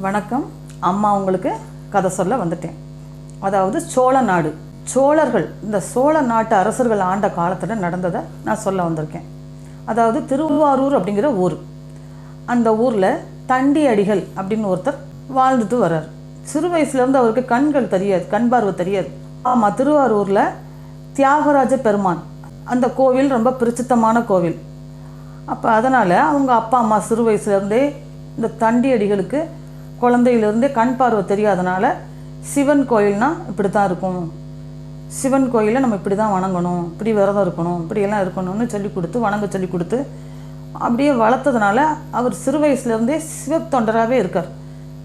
வணக்கம். அம்மா உங்களுக்கு கதை சொல்ல வந்துட்டேன். அதாவது சோழ நாடு. சோழர்கள் இந்த சோழ நாட்டு அரசர்கள் ஆண்ட காலத்தில் நடந்ததை நான் சொல்ல வந்திருக்கேன். அதாவது திருவாரூர் அப்படிங்கிற ஊர். அந்த ஊரில் தண்டி அடிகள் அப்படின்னு ஒருத்தர் வாழ்ந்துட்டு வர்றார். சிறு வயசுலேருந்து அவருக்கு கண்கள் தெரியாது கண் பார்வை தெரியாது. ஆமாம் திருவாரூரில் தியாகராஜ பெருமான். அந்த கோவில் ரொம்ப பிரசித்தமான கோவில். அப்போ அதனால் அவங்க அப்பா அம்மா சிறு வயசுலேருந்தே இந்த தண்டி அடிகளுக்கு குழந்தையிலிருந்தே கண் பார்வை தெரியாதனால சிவன் கோயில்னா இப்படி தான் இருக்கும். சிவன் கோயிலை நம்ம இப்படி தான் வணங்கணும். இப்படி விரதம் இருக்கணும். இப்படியெல்லாம் இருக்கணும்னு சொல்லி கொடுத்து வணங்க சொல்லி கொடுத்து அப்படியே வளர்த்ததுனால அவர் சிறு வயசுலேருந்தே சிவத்தொண்டராகவே இருக்கார்.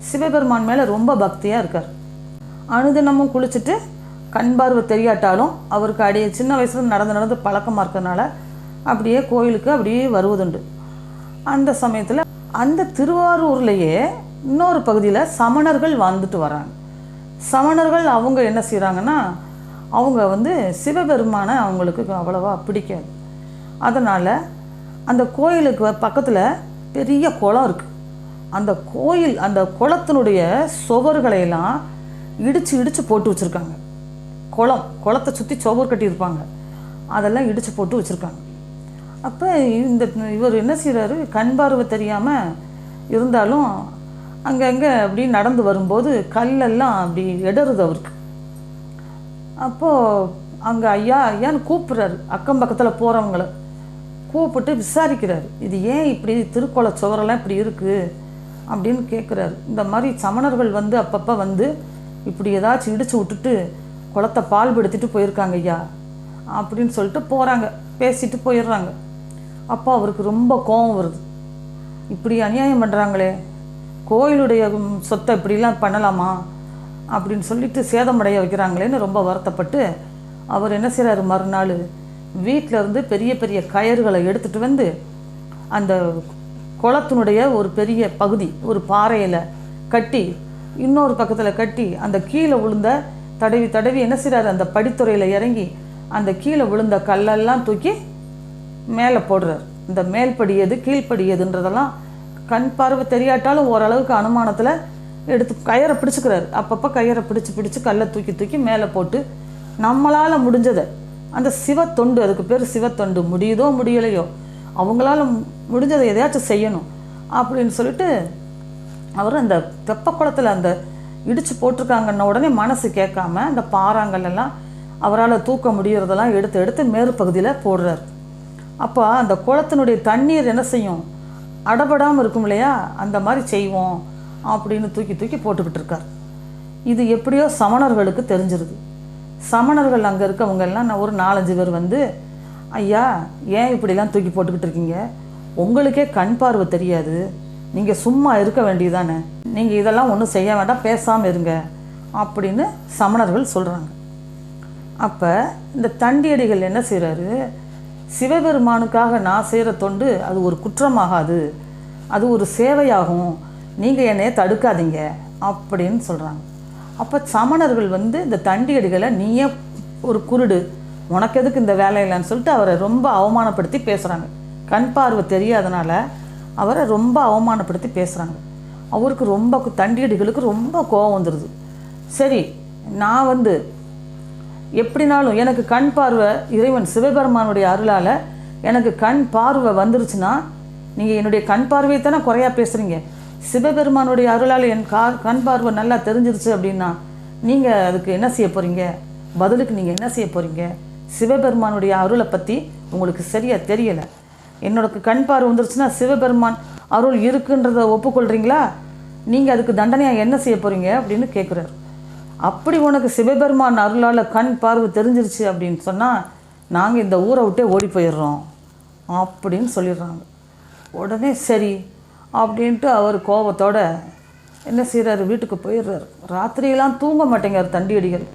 சிவபெருமான் மேலே ரொம்ப பக்தியாக இருக்கார். அனுதினமும் குளிச்சுட்டு கண் பார்வை தெரியாட்டாலும் அவருக்கு அடியே சின்ன வயசுல நடந்து நடந்து பழக்கமாக இருக்கிறதுனால அப்படியே கோயிலுக்கு அப்படியே வருவதுண்டு. அந்த சமயத்தில் அந்த திருவாரூர்லேயே இன்னொரு பகுதியில் சமணர்கள் வாழ்ந்துட்டு வராங்க. சமணர்கள் அவங்க என்ன செய்கிறாங்கன்னா அவங்க வந்து சிவபெருமானை அவங்களுக்கு அவ்வளோவா பிடிக்காது. அதனால் அந்த கோயிலுக்கு பக்கத்தில் பெரிய குளம் இருக்குது அந்த கோயில் அந்த குளத்தினுடைய சுவர்களையெல்லாம் இடித்து இடித்து போட்டு வச்சுருக்காங்க. குளம் குளத்தை சுற்றி சுவர் கட்டியிருப்பாங்க. அதெல்லாம் இடித்து போட்டு வச்சுருக்காங்க. அப்போ இந்த இவர் என்ன செய்கிறாரு கண் பார்வை தெரியாமல் இருந்தாலும் அங்கங்கே அப்படி நடந்து வரும்போது கல்லெல்லாம் அப்படி இடருது அவருக்கு. அப்போது அங்கே ஐயா ஐயான்னு கூப்பிட்றாரு அக்கம் பக்கத்தில் போகிறவங்கள கூப்பிட்டு விசாரிக்கிறாரு. இது ஏன் இப்படி திருக்கோள சுவரெல்லாம் இப்படி இருக்குது அப்படின்னு கேட்குறாரு இந்த மாதிரி சமணர்கள் வந்து அப்பப்போ வந்து இப்படி ஏதாச்சும் இடித்து விட்டுட்டு குளத்தை பால் படுத்திட்டு போயிருக்காங்க ஐயா அப்படின்னு சொல்லிட்டு போகிறாங்க பேசிட்டு போயிடுறாங்க. அப்போ அவருக்கு ரொம்ப கோபம் வருது. இப்படி அநியாயம் பண்ணுறாங்களே கோயிலுடைய சொத்தை இப்படிலாம் பண்ணலாமா அப்படின்னு சொல்லிட்டு சேதமடைய வைக்கிறாங்களேன்னு ரொம்ப வருத்தப்பட்டு அவர் என்ன செய்கிறாரு மறுநாள் வீட்டில் இருந்து பெரிய பெரிய கயறுகளை எடுத்துகிட்டு வந்து அந்த குளத்தினுடைய ஒரு பெரிய பகுதி ஒரு பாறையில் கட்டி இன்னொரு பக்கத்தில் கட்டி அந்த கீழே விழுந்த தடவி தடவி என்ன செய்கிறாரு அந்த படித்துறையில் இறங்கி அந்த கீழே விழுந்த கல்லெல்லாம் தூக்கி மேலே போடுறார். இந்த மேல்படி எது கீழ்ப்படி எதுன்றதெல்லாம் கண் பார்வை தெரியாட்டாலும் ஓரளவுக்கு அனுமானத்தில் எடுத்து கயரை பிடிச்சிக்கிறாரு. அப்பப்போ கயரை பிடிச்சி பிடிச்சி கல்லை தூக்கி தூக்கி மேலே போட்டு நம்மளால் முடிஞ்சதை அந்த சிவத்தொண்டு அதுக்கு பேர் சிவத்தொண்டு முடியுதோ முடியலையோ அவங்களால முடிஞ்சதை எதையாச்சும் செய்யணும் அப்படின்னு சொல்லிட்டு அவர் அந்த தெப்ப குளத்தில் அந்த இடித்து போட்டிருக்காங்கன்ன உடனே மனசு கேட்காம அந்த பாறாங்கல் எல்லாம் அவரால் தூக்க முடியறதெல்லாம் எடுத்து எடுத்து மேற்பகுதியில் போடுறார். அப்போ அந்த குளத்தினுடைய தண்ணீர் என்ன செய்யும்? அடபடாமல் இருக்கும் இல்லையா? அந்த மாதிரி செய்வோம் அப்படின்னு தூக்கி தூக்கி போட்டுக்கிட்டு இருக்கார். இது எப்படியோ சமணர்களுக்கு தெரிஞ்சிருது. சமணர்கள் அங்கே இருக்கவங்கெல்லாம் நான் ஒரு நாலஞ்சு பேர் வந்து ஐயா ஏன் இப்படிலாம் தூக்கி போட்டுக்கிட்டு இருக்கீங்க? உங்களுக்கே கண் பார்வை தெரியாது. நீங்கள் சும்மா இருக்க வேண்டியதானே? நீங்கள் இதெல்லாம் ஒன்றும் செய்ய வேண்டாம் பேசாமல் இருங்க. அப்படின்னு சமணர்கள் சொல்கிறாங்க அப்போ இந்த தண்டியடிகள் என்ன செய்கிறாரு சிவபெருமானுக்காக நான் செய்கிற தொண்டு அது ஒரு குற்றமாகாது. அது ஒரு சேவையாகும். நீங்கள் என்னைய தடுக்காதீங்க அப்படின்னு சொல்கிறாங்க அப்போ சமணர்கள் வந்து இந்த தண்டியடிகளை நீயே ஒரு குருடு உனக்கு எதுக்கு இந்த வேலை இல்லைன்னு சொல்லிட்டு அவரை ரொம்ப அவமானப்படுத்தி பேசுகிறாங்க கண் பார்வை தெரியாதனால அவரை ரொம்ப அவமானப்படுத்தி பேசுகிறாங்க அவருக்கு ரொம்ப தண்டியடிகளுக்கு ரொம்ப கோபம் வந்துடுது சரி நான் வந்து எப்படினாலும் எனக்கு கண் பார்வை இறைவன் சிவபெருமானுடைய அருளால் எனக்கு கண் பார்வை வந்துருச்சுன்னா நீங்கள் என்னுடைய கண் பார்வையை தானே குறையா பேசுகிறீங்க சிவபெருமானுடைய அருளால் என் கா கண் பார்வை நல்லா தெரிஞ்சிருச்சு அப்படின்னா நீங்கள் அதுக்கு என்ன செய்ய போகிறீங்க பதிலுக்கு நீங்கள் என்ன செய்ய போகிறீங்க சிவபெருமானுடைய அருளை பற்றி உங்களுக்கு சரியாக தெரியலை. என்னோட கண் பார்வை வந்துருச்சுன்னா சிவபெருமான் அருள் இருக்குன்றதை ஒப்புக்கொள்கிறீங்களா நீங்கள் அதுக்கு தண்டனையாக என்ன செய்ய போகிறீங்க அப்படின்னு கேட்குறாரு அப்படி உனக்கு சிவபெருமான் அருளால் கண் பார்வை தெரிஞ்சிருச்சு அப்படின்னு சொன்னால் நாங்கள் இந்த ஊரை விட்டே ஓடி போயிடுறோம். அப்படின்னு சொல்லிடுறாங்க. உடனே சரி அப்படின்ட்டு அவர் கோபத்தோட என்ன செய்கிறாரு வீட்டுக்கு போயிடுறாரு. ராத்திரியெல்லாம் தூங்க மாட்டேங்கிறார் தண்டியடிகள்.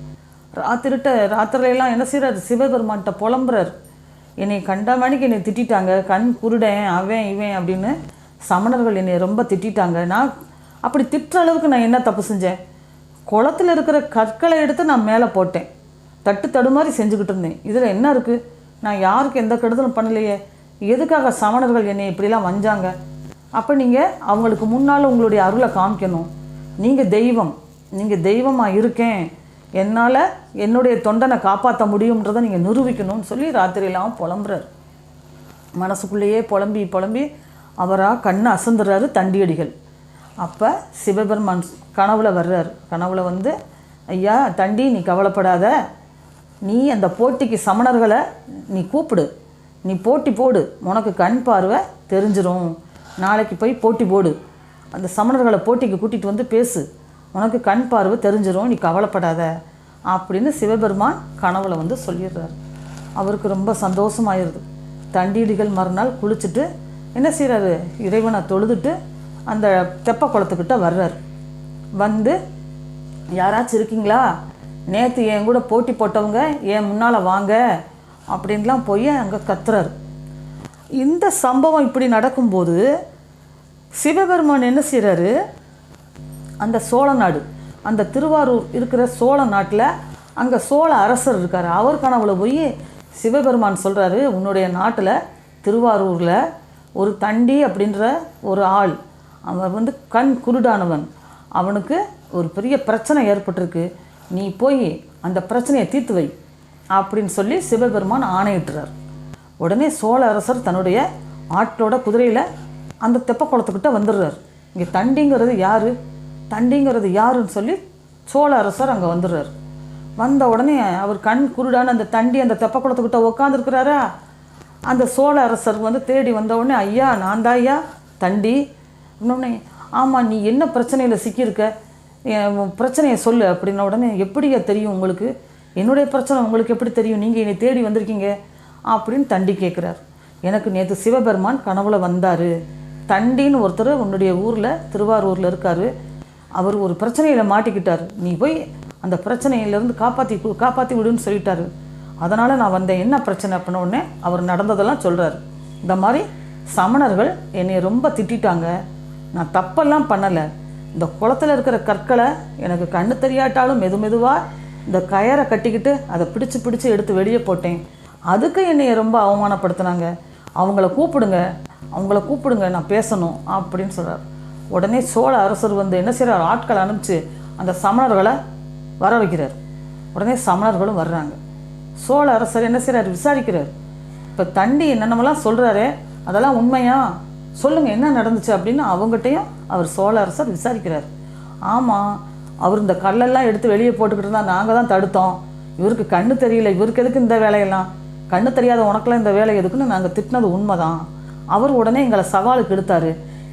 ராத்திரிட்ட ராத்திரிலையெல்லாம் என்ன செய்கிறாரு சிவபெருமான்கிட்ட புலம்புறாரு. என்னை கண்ட மணிக்கு என்னை திட்டிட்டாங்க. கண் குருடன் அவன் இவன் அப்படின்னு சமணர்கள் என்னை ரொம்ப திட்டிட்டாங்க. நான் அப்படி திட்டுற அளவுக்கு நான் என்ன தப்பு செஞ்சேன்? குளத்துல இருக்கிற கற்களை எடுத்து நான் மேலே போட்டேன். தட்டு தடுமாறி செஞ்சுக்கிட்டு இருந்தேன். இதில் என்ன இருக்குது நான் யாருக்கு எந்த கெடுதலும் பண்ணலையே. எதுக்காக சமணர்கள் என்னை இப்படிலாம் வஞ்சாங்க? அப்போ நீங்கள் அவங்களுக்கு முன்னால் உங்களுடைய அருளை காமிக்கணும். நீங்கள் தெய்வம். நீங்கள் தெய்வமாக இருக்கேன். என்னால் என்னுடைய தொண்டனை காப்பாற்ற முடியுன்றதை நீங்கள் நிரூபிக்கணும்னு சொல்லி ராத்திரியெல்லாம் புலம்புறாரு. மனசுக்குள்ளேயே புலம்பி புலம்பி அவராக கண்ணை அசந்துறாரு தண்டியடிகள். அப்போ சிவபெருமான் கனவுல வர்றாரு. கனவுல வந்து ஐயா தண்டி நீ கவலைப்படாத. நீ அந்த போட்டிக்கு சமணர்களை நீ கூப்பிடு. நீ போட்டி போடு. உனக்கு கண் பார்வை தெரிஞ்சிரும். நாளைக்கு போய் போட்டி போடு. அந்த சமணர்களை போட்டிக்கு கூட்டிகிட்டு வந்து பேசு. உனக்கு கண் பார்வை தெரிஞ்சிரும். நீ கவலைப்படாத. அப்படின்னு சிவபெருமான் கனவுல வந்து சொல்லிடுறாரு. அவருக்கு ரொம்ப சந்தோஷமாயிருது. தண்டீடிகள் மறுநாள் குளிச்சுட்டு என்ன செய்கிறாரு இறைவனை தொழுதுட்டு அந்த தெப்ப குளத்துக்கிட்ட வர்றார். வந்து யாராச்சும் இருக்கீங்களா? நேற்று என் கூட போட்டி போட்டவங்க என் முன்னால் வாங்க? அப்படின்லாம் போய் அங்கே கத்துறாரு. இந்த சம்பவம் இப்படி நடக்கும்போது சிவபெருமான் என்ன செய்கிறாரு அந்த சோழ நாடு அந்த திருவாரூர் இருக்கிற சோழ நாட்டில் அங்கே சோழ அரசர் இருக்கார். அவர் கனவுல போய் சிவபெருமான் சொல்கிறாரு உன்னுடைய நாட்டில் திருவாரூரில் ஒரு தண்டி அப்படின்ற ஒரு ஆள் அவன் வந்து கண் குருடானவன். அவனுக்கு ஒரு பெரிய பிரச்சனை ஏற்பட்டிருக்கு. நீ போய் அந்த பிரச்சனையை தீர்த்து வை அப்படின்னு சொல்லி சிவபெருமான் ஆணையிட்டுறார் உடனே சோழ அரசர் தன்னுடைய ஆட்டோட குதிரையில் அந்த தெப்ப குளத்துக்கிட்ட வந்துடுறார். இங்கே தண்டிங்கிறது யார்? தண்டிங்கிறது யாருன்னு சொல்லி சோழ அரசர் அங்கே வந்துடுறார். வந்த உடனே அவர் கண் குருடான அந்த தண்டி அந்த தெப்ப குளத்துக்கிட்ட உட்காந்துருக்கிறாரா அந்த சோழ அரசர் வந்து தேடி வந்த உடனே ஐயா நான் தான் ஐயா தண்டி இன்னொன்னே ஆமாம் நீ என்ன பிரச்சனையில் சிக்கியிருக்க? என் பிரச்சனையை சொல்லு அப்படின்ன உடனே எப்படியா தெரியும் உங்களுக்கு? என்னுடைய பிரச்சனை உங்களுக்கு எப்படி தெரியும்? நீங்கள் என்னை தேடி வந்திருக்கீங்க? அப்படின்னு தண்டி கேட்குறார் எனக்கு நேற்று சிவபெருமான் கனவுல வந்தார். தண்டின்னு ஒருத்தர் உன்னுடைய ஊரில் திருவாரூரில் இருக்கார். அவர் ஒரு பிரச்சனையில் மாட்டிக்கிட்டார். நீ போய் அந்த பிரச்சனையிலேருந்து காப்பாற்றி காப்பாற்றி விடுன்னு சொல்லிட்டாரு. அதனால் நான் வந்தேன். என்ன பிரச்சனை? அப்படின்ன உடனே அவர் நடந்ததெல்லாம் சொல்கிறார் இந்த மாதிரி சமணர்கள் என்னை ரொம்ப திட்டிட்டாங்க. நான் தப்பெல்லாம் பண்ணலை. இந்த குளத்துல இருக்கிற கற்களை எனக்கு கண்ணு தெரியாட்டாலும் மெது மெதுவாக இந்த கயரை கட்டிக்கிட்டு அதை பிடிச்சு பிடிச்சி எடுத்து வெளியே போட்டேன். அதுக்கு என்னைய ரொம்ப அவமானப்படுத்தினாங்க. அவங்கள கூப்பிடுங்க. அவங்கள கூப்பிடுங்க நான் பேசணும் அப்படின்னு சொல்கிறார் உடனே சோழ அரசர் வந்து என்ன செய்கிறார் ஆட்களை அனுப்பிச்சு அந்த சமணர்களை வர வைக்கிறார். உடனே சமணர்களும் வர்றாங்க. சோழ அரசர் என்ன செய்கிறார் விசாரிக்கிறார். இப்போ தண்டி என்னென்னமெல்லாம் சொல்கிறாரு அதெல்லாம் உண்மையா? சொல்லுங்கள் என்ன நடந்துச்சு அப்படின்னு அவங்ககிட்டயும் அவர் சோழ அரசர் விசாரிக்கிறார். ஆமாம் அவர் இந்த கல்லெல்லாம் எடுத்து வெளியே போட்டுக்கிட்டு இருந்தால் நாங்கள் தான் தடுத்தோம். இவருக்கு கண்ணு தெரியல இவருக்கு எதுக்கு இந்த வேலையெல்லாம்? கண்ணு தெரியாத உனக்கெல்லாம் இந்த வேலை எதுக்குன்னு நாங்கள் திட்டினது உண்மைதான். அவர் உடனே எங்களை சவாலுக்கு எடுத்தார்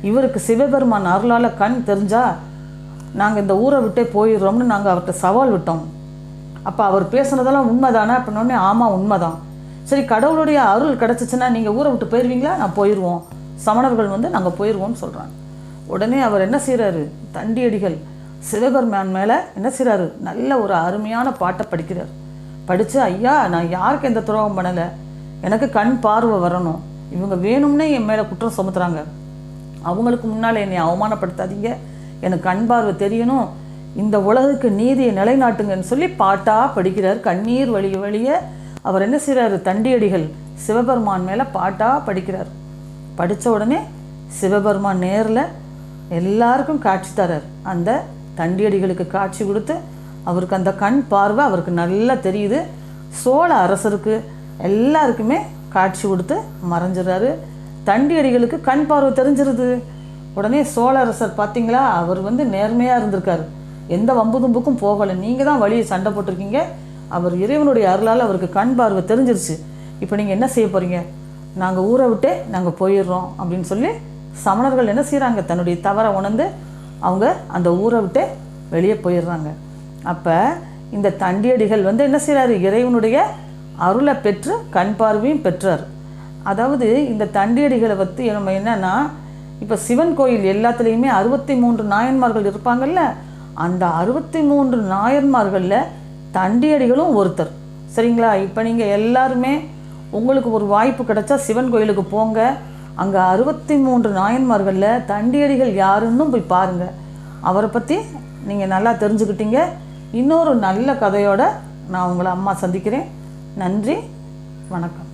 இவருக்கு சிவபெருமான் அருளால் கண் தெரிஞ்சால் நாங்கள் இந்த ஊரை விட்டே போயிடுறோம்னு நாங்கள் அவர்கிட்ட சவால் விட்டோம். அப்போ அவர் பேசுனதெல்லாம் உண்மைதானே? அப்படின்னோடனே ஆமாம் உண்மைதான். சரி கடவுளுடைய அருள் கிடச்சிச்சின்னா நீங்கள் ஊரை விட்டு போயிடுவீங்களா நான் போயிடுவோம் சமணர்கள் வந்து நாங்கள் போயிடுவோம்னு சொல்கிறாங்க உடனே அவர் என்ன செய்கிறாரு தண்டியடிகள் சிவபெருமான் மேலே என்ன செய்கிறாரு நல்ல ஒரு அருமையான பாட்டை படிக்கிறார். படித்து ஐயா நான் யாருக்கு எந்த துரோகம் பண்ணலை? எனக்கு கண் பார்வை வரணும். இவங்க வேணும்னே என் மேலே குற்றம் சுமத்துறாங்க. அவங்களுக்கு முன்னால் என்னை அவமானப்படுத்தாதீங்க. எனக்கு கண் பார்வை தெரியணும். இந்த உலகுக்கு நீதியை நிலைநாட்டுங்கன்னு சொல்லி பாட்டாக படிக்கிறார். கண்ணீர் வழிய வழிய அவர் என்ன செய்கிறாரு தண்டியடிகள் சிவபெருமான் மேலே பாட்டாக படிக்கிறார். படித்த உடனே சிவபெருமான் நேரில் எல்லாருக்கும் காட்சி தரார். அந்த தண்டியடிகளுக்கு காட்சி கொடுத்து அவருக்கு அந்த கண் பார்வை அவருக்கு நல்லா தெரியுது. சோழ அரசருக்கு எல்லாருக்குமே காட்சி கொடுத்து மறைஞ்சிடுறாரு. தண்டியடிகளுக்கு கண் பார்வை தெரிஞ்சிருது. உடனே சோழ அரசர் பார்த்தீங்களா அவர் வந்து நேர்மையாக இருந்திருக்கார். எந்த வம்பு தும்புக்கும் போகலை. நீங்கள் தான் வழியை சண்டை போட்டிருக்கீங்க. அவர் இறைவனுடைய அருளால் அவருக்கு கண் பார்வை தெரிஞ்சிருச்சு. இப்போ நீங்கள் என்ன செய்ய போகிறீங்க நாங்கள் ஊரை விட்டே நாங்கள் போயிடுறோம் அப்படின்னு சொல்லி சமணர்கள் என்ன செய்கிறாங்க தன்னுடைய தவறை உணர்ந்து அவங்க அந்த ஊரை விட்டே வெளியே போயிடுறாங்க. அப்போ இந்த தண்டியடிகள் வந்து என்ன செய்கிறாரு இறைவனுடைய அருளை பெற்று கண் பார்வையும் பெற்றார். அதாவது இந்த தண்டியடிகளை பற்றி நம்ம என்னன்னா இப்போ சிவன் கோயில் எல்லாத்துலேயுமே அறுபத்தி மூன்று நாயன்மார்கள் இருப்பாங்கல்ல அந்த அறுபத்தி மூன்று நாயன்மார்களில் தண்டியடிகளும் ஒருத்தர். சரிங்களா? இப்போ நீங்கள் எல்லாருமே உங்களுக்கு ஒரு வாய்ப்பு கிடைச்சா சிவன் கோயிலுக்கு போங்க. அங்கே அறுபத்தி மூன்று நாயன்மார்களில் தண்டியடிகள் யாருன்னு போய் பாருங்கள் அவரை பற்றி நீங்கள் நல்லா தெரிஞ்சுக்கிட்டீங்க. இன்னொரு நல்ல கதையோடு நான் உங்களை அம்மா சந்திக்கிறேன். நன்றி. வணக்கம்.